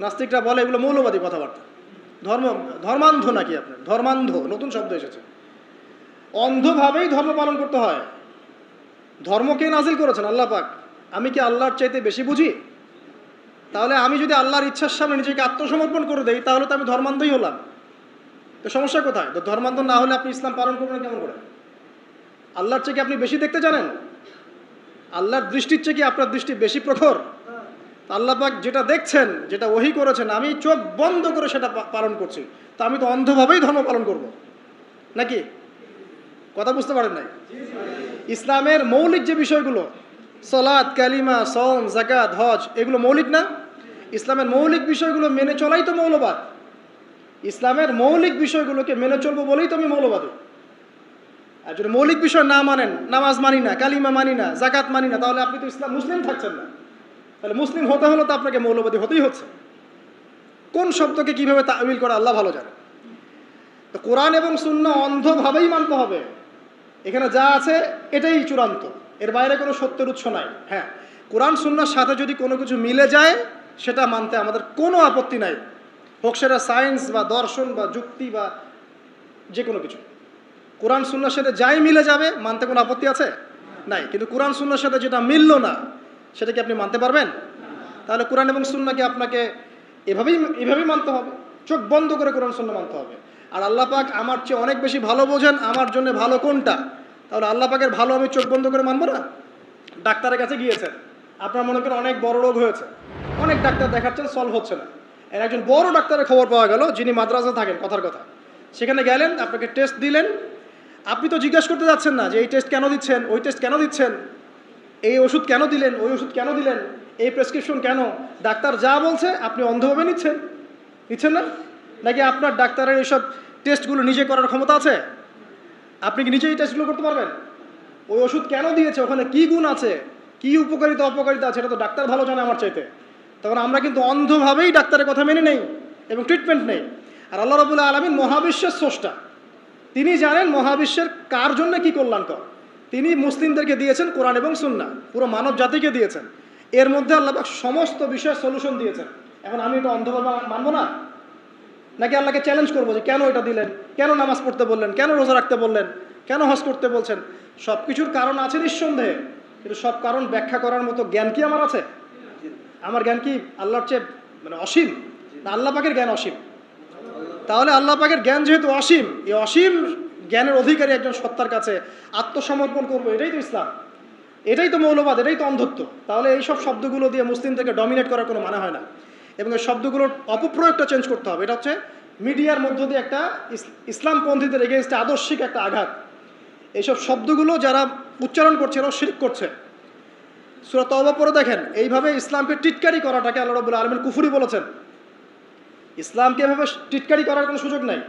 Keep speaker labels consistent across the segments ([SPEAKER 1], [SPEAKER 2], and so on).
[SPEAKER 1] নাস্তিকরা বলে এগুলো মৌলবাদী কথাবার্তা। ধর্ম, ধর্মান্ধ নাকি আপনার? ধর্মান্ধ, নতুন শব্দ এসেছে। অন্ধভাবেই ধর্ম পালন করতে হয়। ধর্মকে নাজিল করেছেন আল্লাহ পাক? আমি কি আল্লাহর চাইতে বেশি বুঝি? তাহলে আমি যদি আল্লাহর ইচ্ছার সামনে নিজেকে আত্মসমর্পণ করে দেই, তাহলে তো আমি ধর্মান্ধই হলাম। তো সমস্যা কোথায়? তো ধর্মান্ধ না হলে আপনি ইসলাম পালন করবেন কেমন করে? আল্লাহর চেয়ে কি আপনি বেশি দেখতে জানেন? আল্লাহর দৃষ্টির চেয়ে কি আপনার দৃষ্টি বেশি প্রখর? তা আল্লাহ পাক যেটা দেখছেন, যেটা ওহি করেছেন, আমি চোখ বন্ধ করে সেটা পালন করছি। তা আমি তো অন্ধভাবেই ধর্ম পালন করব। নাকি? কথা বুঝতে পারেন নাই? ইসলামের মৌলিক যে বিষয়গুলো সলাদ কালিমা সম জাকাত হজ, এগুলো মৌলিক না? ইসলামের মৌলিক বিষয়গুলো মেনে চলাই তো মৌলবাদ। ইসলামের মৌলিক বিষয়গুলোকে মেনে চলবো বলেই তো আমি মৌলবাদ। আর যদি মৌলিক বিষয় না মানেন, নামাজ মানি না, কালিমা মানি না জাকাত মানি না, তাহলে আপনি তো ইসলাম মুসলিম থাকছেন না। তাহলে মুসলিম হতে হলে তো আপনাকে মৌলবাদী হতেই হচ্ছে। কোন শব্দকে কীভাবে তাবিল করে আল্লাহ ভালো জানে? তো কোরআন এবং শূন্য অন্ধভাবেই মানতে হবে। এখানে যা আছে এটাই চূড়ান্ত। এর বাইরে কোনো সত্যের উৎস নাই। হ্যাঁ কোরআন সুন্নার সাথে যদি কোনো কিছু মিলে যায়, সেটা মানতে আমাদের কোনো আপত্তি নাই। হোক সেটা সায়েন্স বা দর্শন বা যুক্তি বা যে কোনো কিছু। কোরআন সুন্নার সাথে যাই মিলে যাবে, মানতে কোনো আপত্তি আছে? নাই। কিন্তু কোরআন সুন্নার সাথে যেটা মিলল না সেটা কি আপনি মানতে পারবেন? তাহলে কোরআন এবং সুন্নাকে আপনাকে এভাবেই এভাবেই মানতে হবে। চোখ বন্ধ করে কোরআন সুন্না মানতে হবে। আর আল্লাহ পাক আমার চেয়ে অনেক বেশি ভালো বোঝেন, আমার জন্য ভালো কোনটা? তাহলে আল্লাহ পাকের ভালো আমি চোখ বন্ধ করে মানবো না? ডাক্তারের কাছে গিয়েছেন। আপনার মনে করেন অনেক বড় রোগ হয়েছে। অনেক ডাক্তার দেখাচ্ছেন সলভ হচ্ছে না। এর একজন বড় ডাক্তারের খবর পাওয়া গেল, যিনি মাদ্রাসা থাকেন, কথার কথা। সেখানে গেলেন, আপনাকে টেস্ট দিলেন। আপনি তো জিজ্ঞাসা করতে যাচ্ছেন না যে এই টেস্ট কেন দিচ্ছেন, ওই টেস্ট কেন দিচ্ছেন? এই ওষুধ কেন দিলেন? ওই ওষুধ কেন দিলেন? এই প্রেসক্রিপশন কেন? ডাক্তার যা বলছে, আপনি অন্ধভাবে নিচ্ছেন। নিচ্ছেন না? নাকি আপনার ডাক্তারের এইসব টেস্টগুলো নিজে করার ক্ষমতা আছে? আপনি কি নিজেই টেস্টগুলো করতে পারবেন? ওই ওষুধ কেন দিয়েছে? ওখানে কি গুণ আছে? কি উপকারিতা, অপকারিতা আছে? এটা তো ডাক্তার ভালো জানে আমার চাইতে। তখন আমরা কিন্তু অন্ধভাবেই ডাক্তারের কথা মেনে নেই এবং ট্রিটমেন্ট নেই। আর আল্লাহ রবুল্লা আলমিন মহাবিশ্বের স্রষ্টা। তিনি জানেন মহাবিশ্বের কার জন্য কি কল্যাণকর। তিনি মুসলিমদেরকে দিয়েছেন কোরআন এবং সুন্না পুরো মানব জাতিকে দিয়েছেন। এর মধ্যে আল্লাহ সমস্ত বিষয়ের সলিউশন দিয়েছেন। এখন আমি এটা অন্ধভাবে মানবো না? নাকি আল্লাহকে চ্যালেঞ্জ করব যে কেন এটা দিলেন? কেন নামাজ পড়তে বললেন? কেন রোজা রাখতে বললেন? কেন হজ করতে বলছেন? সব কিছুর কারণ আছে নিঃসন্দেহে, কিন্তু সব কারণ ব্যাখ্যা করার মতো জ্ঞান কি আমার আছে? আমার জ্ঞান কি আল্লাহর চেয়ে মানে অসীম? না, আল্লাহ পাকের জ্ঞান অসীম। তাহলে আল্লাহ পাকের জ্ঞান যেহেতু অসীম, এই অসীম জ্ঞানের অধিকারী একজন সত্তার কাছে আত্মসমর্পণ করব, এটাই তো ইসলাম। এটাই তো মৌলবাদ, এটাই তো অন্ধত্ব। তাহলে এই সব শব্দগুলো দিয়ে মুসলিমদেরকে ডমিনেট করার কোনো মানে হয় না। এবং এই শব্দগুলোর অপপ্রয়োগটা চেঞ্জ করতে হবে। এটা হচ্ছে মিডিয়ার মধ্য দিয়ে একটা ইস- ইসলামপন্থীদের এগেনস্টে আদর্শিক একটা আঘাত। এইসব শব্দগুলো যারা উচ্চারণ করছে, এরাও শিরিক করছে। সুরা তওবা পরে দেখেন, এইভাবে ইসলামকে টিটকারি করাটাকে আল্লাহ রবুল্লা আলমিন কুফুরি বলেছেন। ইসলামকে এভাবে টিটকারি করার কোনো সুযোগ নাই।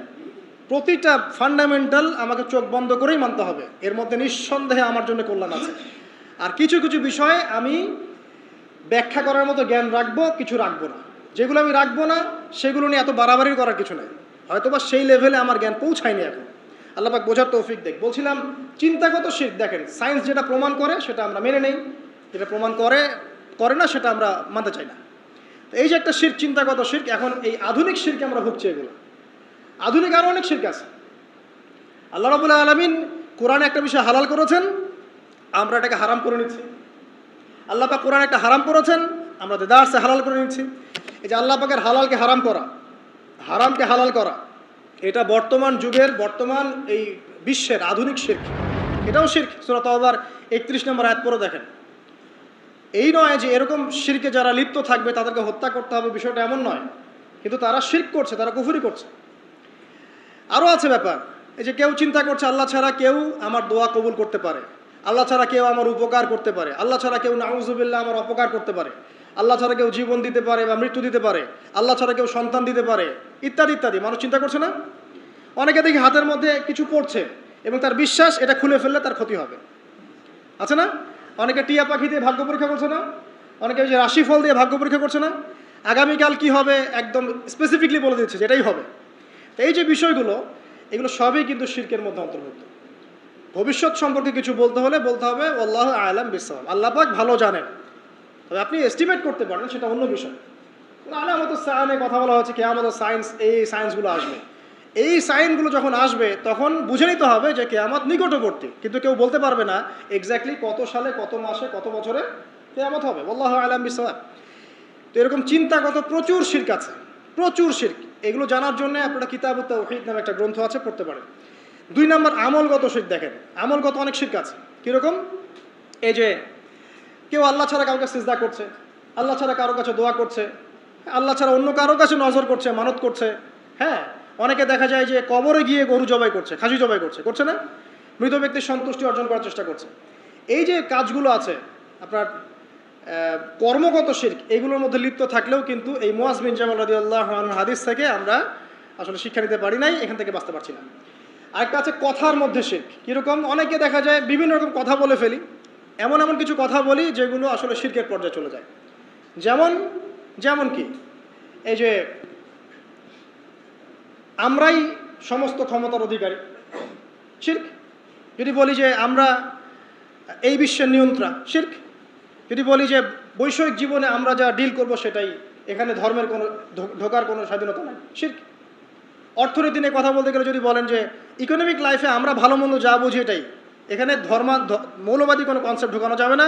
[SPEAKER 1] প্রতিটা ফান্ডামেন্টাল আমাকে চোখ বন্ধ করেই মানতে হবে। এর মধ্যে নিঃসন্দেহে আমার জন্য কল্যাণ আছে। আর কিছু কিছু বিষয়ে আমি ব্যাখ্যা করার মতো জ্ঞান রাখব, কিছু রাখব না। যেগুলো আমি রাখব না, সেগুলো নিয়ে এত বাড়াবাড়ি করার কিছু নাই। হয়তোবা সেই লেভেলে আমার জ্ঞান পৌঁছায়নি এখন। আল্লাপাক বোঝার তৌফিক দেখ। বলছিলাম, চিন্তাগত শিখ দেখেন সায়েন্স যেটা প্রমাণ করে, সেটা আমরা মেনে নেই। যেটা প্রমাণ করে করে না, সেটা আমরা মানতে চাই না। তো এই যে একটা শির চিন্তাগত শির্ক এখন এই আধুনিক শিরকে আমরা ভুগছি এগুলো। আধুনিক আরও অনেক শির্ক আছে। আল্লাহ রবুল্লাহ আলমিন কোরআনে একটা বিষয় হালাল করেছেন, আমরা এটাকে হারাম করে নিচ্ছি। আল্লাহ পাক কোরআন একটা হারাম করেছেন, আমরা দেদারসে হালাল করে নিচ্ছি। এই যে আল্লাহ পাকের হালালকে হারাম করা, হারামকে হালাল করা, এটা বর্তমান যুগের, বর্তমান এই বিশ্বের আধুনিক শির্ক। এটাও শির্ক সুরাত আবার একত্রিশ নম্বর আয়াত পরে দেখেন। এই নয় যে এরকম শিরকে যারা লিপ্ত থাকবে, তাদেরকে হত্যা করতে হবে, বিষয়টা এমন নয়। কিন্তু তারা শির্ক করছে, তারা কুফুরি করছে। আরও আছে ব্যাপার। এই যে কেউ চিন্তা করছে, আল্লাহ ছাড়া কেউ আমার দোয়া কবুল করতে পারে। আল্লাহ ছাড়া কেউ আমার উপকার করতে পারে। আল্লাহ ছাড়া কেউ নাউজুবিল্লাহ আমার অপকার করতে পারে। আল্লাহ ছাড়া কেউ জীবন দিতে পারে বা মৃত্যু দিতে পারে। আল্লাহ ছাড়া কেউ সন্তান দিতে পারে। ইত্যাদি ইত্যাদি। মানুষ চিন্তা করছে না? অনেকে দেখি হাতের মধ্যে কিছু পড়ছে এবং তার বিশ্বাস এটা খুলে ফেললে তার ক্ষতি হবে। আছে না? অনেকে টিয়া পাখি দিয়ে ভাগ্য পরীক্ষা করছে না? অনেকে ওই যে রাশিফল দিয়ে ভাগ্য পরীক্ষা করছে না? আগামীকাল কি হবে একদম স্পেসিফিকলি বলে দিচ্ছে যে এটাই হবে। এই যে বিষয়গুলো, এগুলো সবই কিন্তু শির্কের মধ্যে অন্তর্ভুক্ত। ভবিষ্যৎ সম্পর্কে কিছু বলতে হলে বলতে হবে, আল্লাহ আলাম বিশ্বাম আল্লাহ পাক ভালো জানেন। তবে আপনি এস্টিমেট করতে পারেন, সেটা অন্য বিষয়। আলামত সায়নে কথা বলা হচ্ছে, কেয়ামত সায়েন্স এই সায়েন্সগুলো আসবে। এই সাইনগুলো যখন আসবে, তখন বুঝে নিতে হবে যে কেয়ামত নিকটবর্তী। কিন্তু কেউ বলতে পারবে না এক্স্যাক্টলি কত সালে, কত মাসে, কত বছরে কেয়ামত হবে। বল্লাহ আলাম বিসাব তো এরকম চিন্তাগত প্রচুর শির্ক আছে। প্রচুর শির্ক। এগুলো জানার জন্য আপনারা কিতাব তৌহিদ নামে একটা গ্রন্থ আছে, পড়তে পারেন। দুই নম্বর, আমলগত শির্ক দেখেন। আমলগত অনেক শির্ক আছে। কীরকম? এই যে, কেউ আল্লাহ ছাড়া কাছে সিজদা করছে, আল্লাহ ছাড়া কারোর কাছে দোয়া করছে, আল্লাহ ছাড়া অন্য কারোর কাছে নজর করছে, মানত করছে হ্যাঁ? অনেকে দেখা যায় যে কবরে গিয়ে গরু জবাই করছে, খাসি জবাই করছে করছে না? মৃত ব্যক্তির সন্তুষ্টি অর্জন করার চেষ্টা করছে। এই যে কাজগুলো আছে, আপনার কর্মগত শির্ক, এগুলোর মধ্যে লিপ্ত থাকলেও কিন্তু এই মোয়াজ বিন জামাল রাদি আল্লাহ হাদিস থেকে আমরা আসলে শিক্ষা নিতে পারি নাই, এখান থেকে বাঁচতে পারছি না। আরেকটা আছে কথার মধ্যে শির্ক। কীরকম? অনেকে দেখা যায় বিভিন্ন রকম কথা বলে ফেলি, এমন এমন কিছু কথা বলি যেগুলো আসলে শির্কের পর্যায়ে চলে যায়। যেমন যেমন কি? এই যে, আমরাই সমস্ত ক্ষমতার অধিকারী। শির্ক? যদি বলি যে আমরা এই বিশ্বের নিয়ন্ত্রা, শির্ক? যদি বলি যে বৈষয়িক জীবনে আমরা যা ডিল করব সেটাই, এখানে ধর্মের কোনো ঢোকার কোনো স্বাধীনতা নাই। শির্ক অর্থনীতি নিয়ে কথা বলতে গেলে যদি বলেন যে ইকোনমিক লাইফে আমরা ভালো মন্দ যা বুঝি এটাই, এখানে ধর্মা মৌলবাদী কোনো কনসেপ্ট ঢোকানো যাবে না,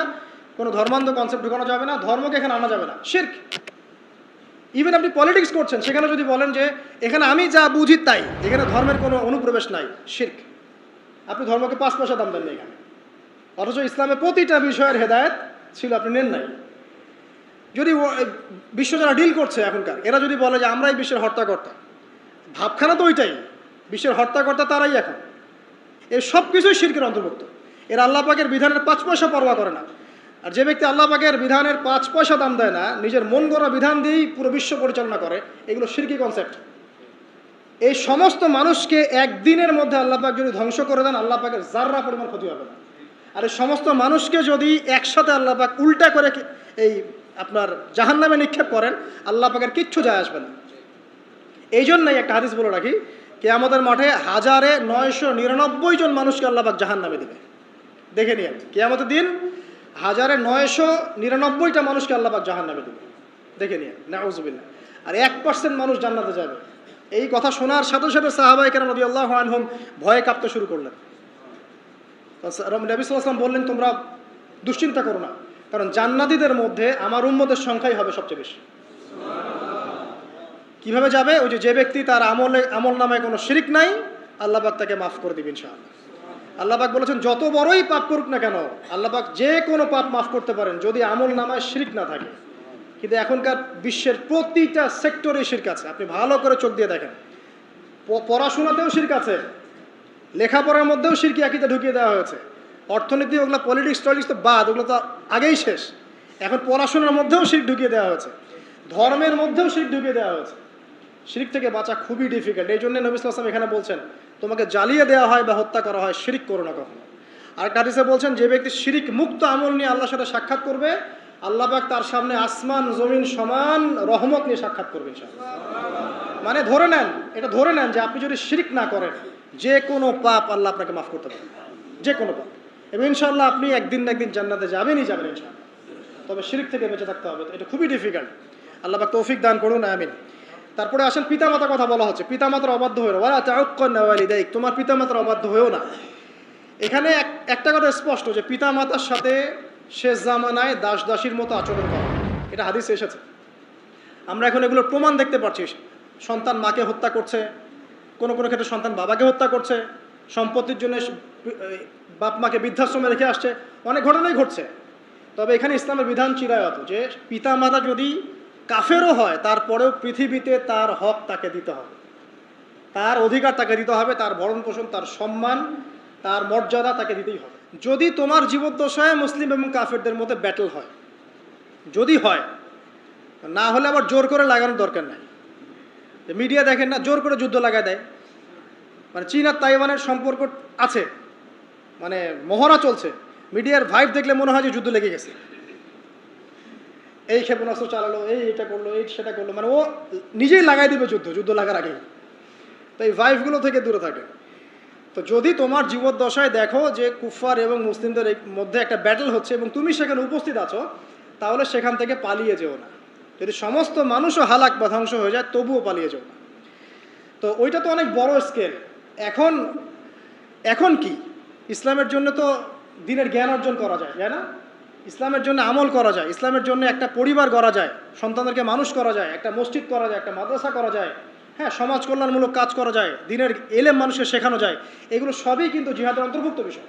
[SPEAKER 1] কোনো ধর্মান্ধ কনসেপ্ট ঢোকানো যাবে না, ধর্মকে এখানে আনা যাবে না। শির্ক ইভেন আপনি পলিটিক্স করছেন, সেখানে যদি বলেন যে এখানে আমি যা বুঝি তাই, এখানে ধর্মের কোনো অনুপ্রবেশ নাই শির্ক আপনি ধর্মকে পাঁচ পয়সা দাম দেন এখানে। অথচ ইসলামে প্রতিটা বিষয়ের হেদায়েত ছিল, আপনি নেন নাই। যদি বিশ্ব যারা ডিল করছে এখনকার, এরা যদি বলে যে আমরাই বিশ্বের হর্তাকর্তা, ভাবখানা তো ওইটাই, বিশ্বের হর্তাকর্তা তারাই এখন। এর সব কিছুই শিরকের অন্তর্ভুক্ত। এর আল্লাহ পাকের বিধানের পাঁচ পয়সা পরোয়া করে না। আর যে ব্যক্তি আল্লাহ পাকের বিধানের পাঁচ পয়সা দাম দেয় না, নিজের মন গড়া বিধান দিয়েই পুরো বিশ্ব পরিচালনা করে, এগুলো শিরকি কনসেপ্ট এই সমস্ত মানুষকে একদিনের মধ্যে আল্লাহ পাক যদি ধ্বংস করে দেন, আল্লাহ পাকের জাররা পরিমাণ ক্ষতি হবে না। আর সমস্ত মানুষকে যদি একসাথে আল্লাহ পাক উল্টা করে এই আপনার জাহান্নামে নিক্ষেপ করেন, আল্লাহ পাকের কিচ্ছু যায় আসবে না। এই জন্যই একটা হাদিস বলে রাখি কে আমাদের মাঠে হাজারে নয়শো নিরানব্বই জন মানুষকে আল্লাহ পাক জাহান নামে দেবে। দেখে নিন কে আমাদের দিন হাজারে নয়শো নিরানব্বইটা মানুষকে আল্লাহ পাক জাহান নামে দেবে। দেখে নিন নাউজুবিল্লাহ। আর এক পার্সেন্ট মানুষ জান্নাতে যাবে। এই কথা শোনার সাথে সাথে সাহাবাই কেন নদী আল্লাহ আনহুম ভয়ে কাঁপতে শুরু করলেন। নবী বললেন, তোমরা দুশ্চিন্তা করো না। কারণ জান্নাতীদের মধ্যে আমার উম্মতের সংখ্যাই হবে সবচেয়ে বেশি। কীভাবে যাবে? ওই যে ব্যক্তি তার আমলে আমল নামে কোনো শিরিক নাই আল্লাহবাক তাকে মাফ করে দিবেন ইনশাআল্লাহ। আল্লাহবাক বলেছেন, যত বড়ই পাপ করুক না কেন আল্লাহবাক যে কোনো পাপ মাফ করতে পারেন, যদি আমল নামায় শিরিক না থাকে। কিন্তু এখনকার বিশ্বের প্রতিটা সেক্টরে শির্ক আছে। আপনি ভালো করে চোখ দিয়ে দেখেন। পড়াশোনাতেও শির্ক আছে লেখাপড়ার মধ্যেও শিরকি আকিতে ঢুকিয়ে দেওয়া হয়েছে। অর্থনীতি, ওগুলো পলিটিক্স টলিক্স তো বাদ, ওগুলো তো আগেই শেষ। এখন পড়াশোনার মধ্যেও শির ঢুকিয়ে দেওয়া হয়েছে। ধর্মের মধ্যেও শির ঢুকিয়ে দেওয়া হয়েছে। শিরিক থেকে বাঁচা খুবই ডিফিকাল্ট এই জন্য নবী আসলাম এখানে বলছেন, তোমাকে জ্বালিয়ে দেওয়া হয় বা হত্যা করা হয় শিরিক করো না কখনো। আর কাদিসে বলছেন, যে ব্যক্তি শিরিক মুক্ত আমল নিয়ে আল্লাহর সাথে সাক্ষাৎ করবে, আল্লাহ পাক তার সামনে আসমান, জমিন সমান রহমত নিয়ে সাক্ষাৎ করবে ইনশাআল্লাহ। মানে ধরে নেন, এটা ধরে নেন যে আপনি যদি শিরিক না করেন যে কোনো পাপ আল্লাহ আপনাকে মাফ করতে পারেন যে কোনো পাপ। এবং ইনশাআল্লাহ আপনি একদিন না একদিন জান্নাতে যাবেনই যাবেন ইনশাআল্লাহ। তবে শিরিক থেকে বেঁচে থাকতে হবে এটা খুবই ডিফিকাল্ট আল্লাহ পাক তৌফিক দান করুন, আমিন। তারপরে আসেন পিতামাতার কথা বলা হচ্ছে। পিতামাতার অবাধ্য হয়েও ওরা তাউক্কন ওয়ালিদাইক তোমার পিতামাতার অবাধ্য হয়েও না। এখানে এক- একটা কথা স্পষ্ট যে পিতামাতার সাথে শেষ জামানায় দাস দাসীর মতো আচরণ করা। এটা হাদিসে এসেছে। আমরা এখন এগুলোর প্রমাণ দেখতে পাচ্ছি সন্তান মাকে হত্যা করছে কোনো কোনো ক্ষেত্রে সন্তান বাবাকে হত্যা করছে, সম্পত্তির জন্য বাপ মাকে বৃদ্ধাশ্রমে রেখে আসছে, অনেক ঘটনাই ঘটছে। তবে এখানে ইসলামের বিধান চিরায়ত যে, পিতা মাতা যদি কাফেরও হয়, তারপরেও পৃথিবীতে তার হক তাকে দিতে হবে। তার অধিকার তাকে দিতে হবে, তার ভরণ পোষণ, তার সম্মান, তার মর্যাদা তাকে দিতেই হবে। যদি তোমার জীবদ্দশায় মুসলিম এবং কাফেরদের মধ্যে ব্যাটল হয়, যদি হয়, না হলে আবার জোর করে লাগানোর দরকার নাই। মিডিয়া দেখেন না, জোর করে যুদ্ধ লাগায় দেয়। মানে চীন আর তাইওয়ানের সম্পর্ক আছে। মানে মহড়া চলছে। মিডিয়ার ভাইব দেখলে মনে হয় যে যুদ্ধ লেগে গেছে। এই ক্ষেপণাস্ত্র চালালো, এই এটা করল, এই সেটা করল। মানে ও নিজেই লাগাই দিবে যুদ্ধ যুদ্ধ লাগার আগেই। তো এই ভাইবগুলো থেকে দূরে থাকে। তো যদি তোমার জীবদ্দশায় দেখো যে কুফার এবং মুসলিমদের মধ্যে একটা ব্যাটল হচ্ছে এবং তুমি সেখানে উপস্থিত আছো, তাহলে সেখান থেকে পালিয়ে যেও না। যদি সমস্ত মানুষও হালাক বা ধ্বংস হয়ে যায়, তবুও পালিয়ে যেও না। তো ওইটা তো অনেক বড় স্কেল এখন এখন কি? ইসলামের জন্য তো দিনের জ্ঞান অর্জন করা যায়, তাই না? ইসলামের জন্য আমল করা যায়, ইসলামের জন্য একটা পরিবার করা যায়, সন্তানদেরকে মানুষ করা যায়, একটা মসজিদ করা যায়, একটা মাদ্রাসা করা যায় হ্যাঁ সমাজ কল্যাণমূলক কাজ করা যায়, দিনের এলেম মানুষকে শেখানো যায়, এগুলো সবই কিন্তু জিহাদের অন্তর্ভুক্ত বিষয়।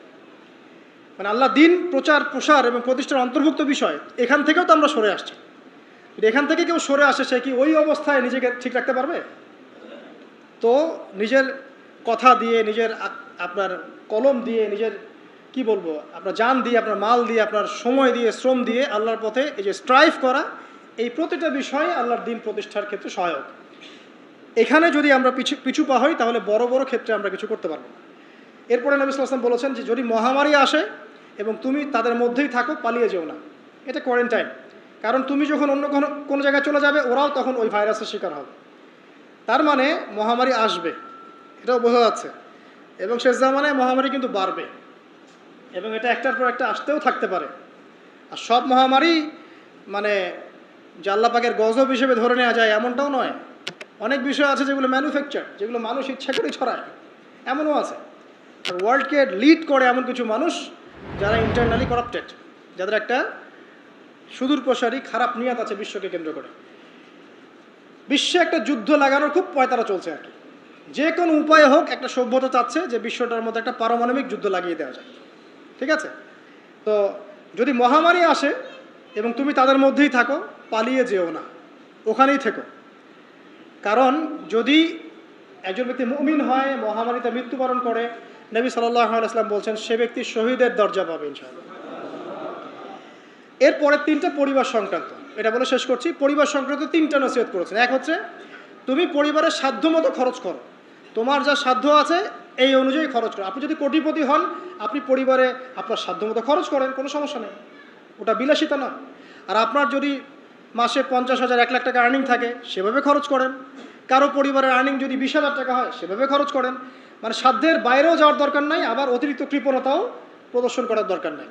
[SPEAKER 1] মানে আল্লাহ দিন, প্রচার, প্রসার এবং প্রতিষ্ঠার অন্তর্ভুক্ত বিষয়, এখান থেকেও তো আমরা সরে আসছি। এখান থেকে কেউ সরে আসে, সে কি ওই অবস্থায় নিজেকে ঠিক রাখতে পারবে? তো নিজের কথা দিয়ে, নিজের আপনার কলম দিয়ে, নিজের, কি বলব, আপনার জান দিয়ে, আপনার মাল দিয়ে, আপনার সময় দিয়ে, শ্রম দিয়ে আল্লাহর পথে এই যে স্ট্রাইভ করা, এই প্রতিটা বিষয়ে আল্লাহর দিন প্রতিষ্ঠার ক্ষেত্রে সহায়ক। এখানে যদি আমরা পিছু পিছু পা হই, তাহলে বড় বড় ক্ষেত্রে আমরা কিছু করতে পারব। এরপরে নবী সাল্লাম বলেছেন যে, যদি মহামারী আসে এবং তুমি তাদের মধ্যেই থাকো, পালিয়ে যেও না। এটা কোয়ারেন্টাইন কারণ তুমি যখন অন্য কোনো কোনো জায়গায় চলে যাবে, ওরাও তখন ওই ভাইরাসের শিকার হবে। তার মানে মহামারী আসবে। এটাও বোঝা যাচ্ছে। এবং শেষ জামানায় মহামারী কিন্তু বাড়বে। এবং এটা একটার পর একটা আসতেও থাকতে পারে। আর সব মহামারী মানে যে আল্লাহ পাকের গজব হিসেবে ধরে নেওয়া যায় এমনটাও নয়। অনেক বিষয় আছে যেগুলো ম্যানুফ্যাকচার যেগুলো মানুষ ইচ্ছা করে ছড়ায়। এমনও আছে। আর ওয়ার্ল্ডকে লিড করে এমন কিছু মানুষ যারা ইন্টারনালি করাপ্টেড যাদের একটা সুদূর প্রসারী খারাপ নিয়াত আছে বিশ্বকে কেন্দ্র করে। বিশ্বে একটা যুদ্ধ লাগানোর খুব পয়তারা চলছে আর কি। যে কোনো উপায়ে হোক একটা সভ্যতা চাচ্ছে যে বিশ্বটার মধ্যে একটা পারমাণবিক যুদ্ধ লাগিয়ে দেওয়া যায়। ঠিক আছে? তো যদি মহামারী আসে এবং তুমি তাদের মধ্যেই থাকো, পালিয়ে যেও না। ওখানেই থেকো। কারণ যদি একজন ব্যক্তি মুমিন হয়, মহামারীতে মৃত্যুবরণ করে, নবী আলাইসলাম বলছেন, সে ব্যক্তি শহীদের দরজা পাবে ইনশাআল্লাহ। এরপরে তিনটা পরিবার সংক্রান্ত। এটা বলে শেষ করছি। পরিবার সংক্রান্ত তিনটা নসিহত করেছেন। এক হচ্ছে, তুমি পরিবারের সাধ্য মতো খরচ করো। তোমার যা সাধ্য আছে, এই অনুযায়ী খরচ করো। আপনি যদি কোটিপতি হন, আপনি পরিবারে আপনার সাধ্য মতো খরচ করেন, কোনো সমস্যা নেই। ওটা বিলাসিতা না আর আপনার যদি মাসে পঞ্চাশ হাজার, এক লাখ টাকা আর্নিং থাকে, সেভাবে খরচ করেন। কারও পরিবারের আর্নিং যদি বিশ হাজার টাকা হয়, সেভাবে খরচ করেন। মানে সাধ্যের বাইরেও যাওয়ার দরকার নাই, আবার অতিরিক্ত কৃপণতাও প্রদর্শন করার দরকার নাই।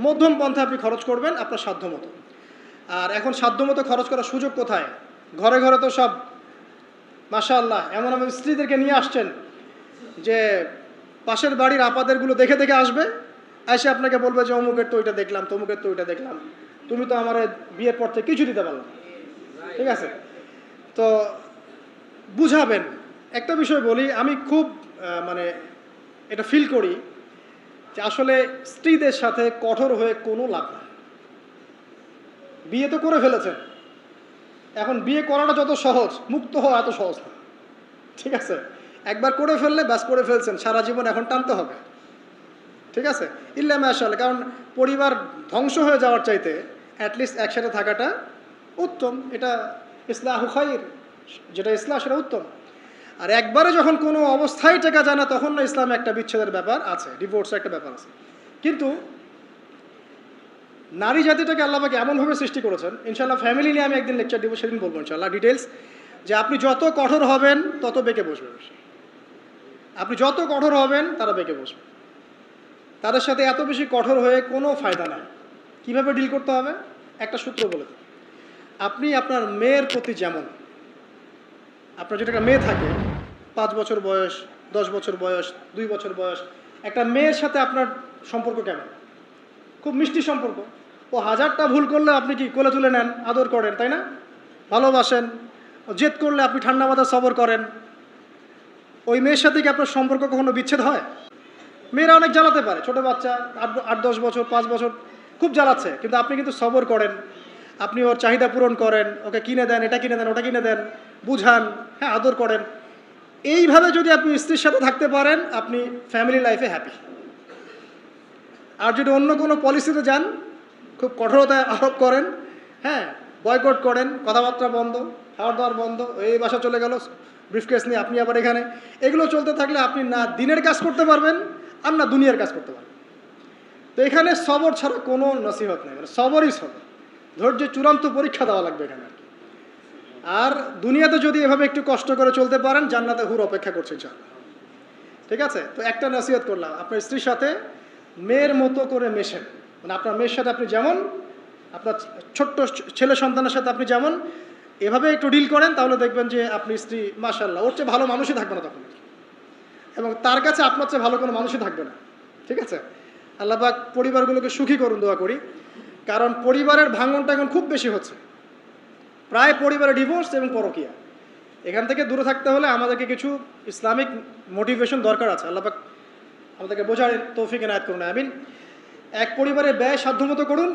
[SPEAKER 1] মধ্যম পন্থা আপনি খরচ করবেন আপনার সাধ্য মতো আর এখন সাধ্য মতো খরচ করার সুযোগ কোথায়? ঘরে ঘরে তো সব মাশাআল্লাহ, এমন এমন স্ত্রীদেরকে নিয়ে আসছেন যে পাশের বাড়ির আপাদেরগুলো দেখে দেখে আসবে, এসে আপনাকে বলবে যে, অমুকের তো ওইটা দেখলাম, তমুকের তো ওইটা দেখলাম, তুমি তো আমার বিয়ের পর থেকে কিছু দিতে পারলাম ঠিক আছে? তো বুঝাবেন। একটা বিষয় বলি, আমি খুব মানে এটা ফিল করি যে আসলে স্ত্রীদের সাথে কঠোর হয়ে কোনো লাভ নাই। বিয়ে তো করে ফেলেছেন। এখন বিয়ে করাটা যত সহজ, মুক্ত হওয়া এত সহজ না। ঠিক আছে? একবার করে ফেললে ব্যাস করে ফেলছেন, সারা জীবন এখন টানতে হবে। ঠিক আছে? ইল্লা মাশাল কারণ পরিবার ধ্বংস হয়ে যাওয়ার চাইতে অ্যাটলিস্ট একসাথে থাকাটা উত্তম। এটা ইসলাহ খাইর, যেটা ইসলাম সেটা উত্তম। আর একবারে যখন কোনো অবস্থায় টেকা যায় না, তখন না ইসলামে একটা বিচ্ছেদের ব্যাপার আছে ডিভোর্সের একটা ব্যাপার আছে। কিন্তু নারী জাতিটাকে আল্লাহকে এমনভাবে সৃষ্টি করেছেন ইনশাল্লাহ ফ্যামিলি নিয়ে আমি একদিন লেকচার দিব, সেদিন বলব ইনশাল্লাহ ডিটেলস যে আপনি যত কঠোর হবেন, তত বেঁকে বসবে আপনি যত কঠোর হবেন, তারা বেঁকে বসবে। তাদের সাথে এত বেশি কঠোর হয়ে কোনো ফায়দা নাই। কীভাবে ডিল করতে হবে? একটা সূত্র বলে। আপনি আপনার মেয়ের প্রতি যেমন, আপনার একটা মেয়ে থাকে, পাঁচ বছর বয়স, দশ বছর বয়স, দুই বছর বয়স, একটা মেয়ের সাথে আপনার সম্পর্ক কেমন? খুব মিষ্টি সম্পর্ক। ও হাজারটা ভুল করলে আপনি কি কোলে তুলে নেন, আদর করেন, তাই না? ভালোবাসেন জেদ করলে আপনি ঠান্ডা মাথায় সবর করেন। ওই মেয়ের সাথে কি আপনার সম্পর্ক কখনো বিচ্ছেদ হয়? মেয়েরা অনেক জ্বালাতে পারে, ছোট বাচ্চা, আট আট, দশ বছর, পাঁচ বছর, খুব জ্বালাচ্ছে, কিন্তু আপনি কিন্তু সবর করেন। আপনি ওর চাহিদা পূরণ করেন, ওকে কিনে দেন, এটা কিনে দেন, ওটা কিনে দেন, বুঝান হ্যাঁ আদর করেন। এইভাবে যদি আপনি স্ত্রীর সাথে থাকতে পারেন, আপনি ফ্যামিলি লাইফে হ্যাপি আর যদি অন্য কোনো পলিসিতে যান, খুব কঠোরতা আরোপ করেন হ্যাঁ বয়কট করেন, কথাবার্তা বন্ধ, খাওয়ার দাওয়ার বন্ধ, এই বাসা চলে গেল, ব্রিফকেস নিয়ে আপনি আবার এখানে। এগুলো চলতে থাকলে আপনি না দিনের কাজ করতে পারবেন, আর না দুনিয়ার কাজ করতে পারবেন। তো এখানে সবর ছাড়া কোনো নসিহত নেই মানে সবরই সবর। ধৈর্য চূড়ান্ত পরীক্ষা দেওয়া লাগবে এখানে আর কি। আর দুনিয়াতে যদি এভাবে একটু কষ্ট করে চলতে পারেন, জান্নাতে হুর অপেক্ষা করছে ঠিক আছে? তো একটা নসিহত করলাম, আপনার স্ত্রীর সাথে মেয়ের মতো করে মেশেন। মানে আপনার মেয়ের সাথে আপনি যেমন, আপনার ছোট্ট ছেলে সন্তানের সাথে আপনি যেমন, এভাবে একটু ডিল করেন, তাহলে দেখবেন যে আপনি স্ত্রী মাশাল্লাহ ওর চেয়ে ভালো মানুষই থাকবে না তখন। এবং তার কাছে আপনার চেয়ে ভালো কোনো মানুষই থাকবে না। ঠিক আছে? আল্লাহবাক পরিবারগুলোকে সুখী করুন, দোয়া করি। কারণ পরিবারের ভাঙনটা এখন খুব বেশি হচ্ছে। প্রায় পরিবারে ডিভোর্স এবং পরকিয়া। এখান থেকে দূরে থাকতে হলে আমাদেরকে কিছু ইসলামিক মোটিভেশন দরকার আছে। আল্লাহবাক আমাদেরকে বোঝার তৌফিক এনায়ত করুন, আমিন। এক পরিবারে ব্যয় সাধ্যমতো করুন,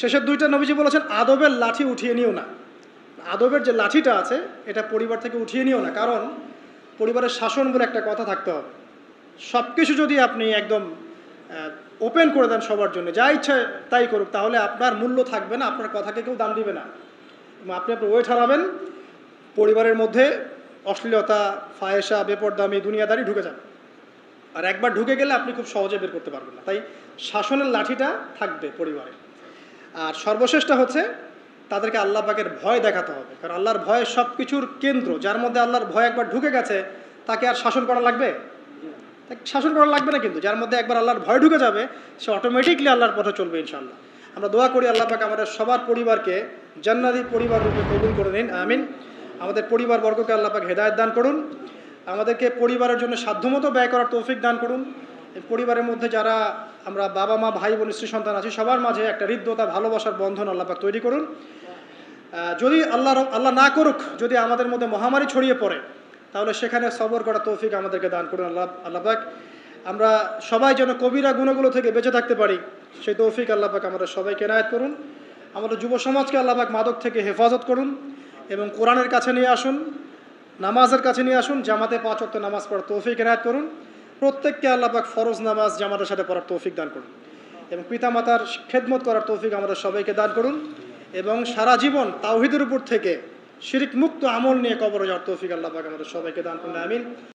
[SPEAKER 1] শেষের দুইটা নবীজি বলেছেন, আদবের লাঠি উঠিয়ে নিও না। আদবের যে লাঠিটা আছে, এটা পরিবার থেকে উঠিয়ে নিও না, কারণ পরিবারের শাসন বলে একটা কথা থাকতে হবে। সব কিছু যদি আপনি একদম ওপেন করে দেন সবার জন্য, যা ইচ্ছা তাই করুক, তাহলে আপনার মূল্য থাকবে না, আপনার কথাকে কেউ দাম দিবে না। আপনি আপনার ওয়েট হারাবেন, পরিবারের মধ্যে অশ্লীলতা ফায়েসা বেপরদামি দুনিয়াদারি ঢুকে যাবে। আর একবার ঢুকে গেলে আপনি খুব সহজে বের করতে পারবেন না। তাই শাসনের লাঠিটা থাকবে পরিবারে। আর সর্বশেষটা হচ্ছে তাদেরকে আল্লাহ পাকের ভয় দেখাতে হবে। কারণ আল্লাহর ভয় সব কিছুর কেন্দ্র, যার মধ্যে আল্লাহর ভয় একবার ঢুকে গেছে, তাকে আর শাসন করা লাগবে? শাসন করা লাগবে না কিন্তু। যার মধ্যে একবার আল্লাহর ভয় ঢুকে যাবে, সে অটোমেটিকলি আল্লাহর পথে চলবে ইনশাল্লাহ আমরা দোয়া করি আল্লাহ পাক আমাদের সবার পরিবারকে জান্নাতি পরিবার রূপে কবুল করে নিন। আমিন। আমাদের পরিবার বর্গকে আল্লাহ পাক হেদায়ত দান করুন। আমাদেরকে পরিবারের জন্য সাধ্যমতো ব্যয় করার তৌফিক দান করুন। পরিবারের মধ্যে যারা আমরা বাবা, মা, ভাই বোন, স্ত্রী, সন্তান আছি, সবার মাঝে একটা হৃদ্যতা, ভালোবাসার বন্ধন আল্লাহ পাক তৈরি করুন। যদি আল্লাহ আল্লাহ না করুক, যদি আমাদের মধ্যে মহামারী ছড়িয়ে পড়ে, তাহলে সেখানে সবর করা তৌফিক আমাদেরকে দান করুন আল্লাহ আল্লাহ পাক। আমরা সবাই যেন কবিরা গুণগুলো থেকে বেঁচে থাকতে পারি, সেই তৌফিক আল্লাহ পাক আমাদের সবাইকে এনায়ত করুন। আমাদের যুব সমাজকে আল্লাহ পাক মাদক থেকে হেফাজত করুন এবং কোরআনের কাছে নিয়ে আসুন। নামাজের কাছে নিয়ে আসুন, জামাতে পাঁচ অক্ট নামাজ পড়ার তৌফিক এনায়ত করুন। প্রত্যেককে আল্লাহ পাক ফরজ নামাজ জামাতের সাথে পড়ার তৌফিক দান করুন। এবং পিতামাতার খেদমত করার তৌফিক আমাদের সবাইকে দান করুন। এবং সারা জীবন তাওহিদের উপর থেকে শিরিক মুক্ত আমল নিয়ে কবর যাওয়ার তৌফিক আল্লাহ পাক আমাদের সবাইকে দান করুন, আমিন।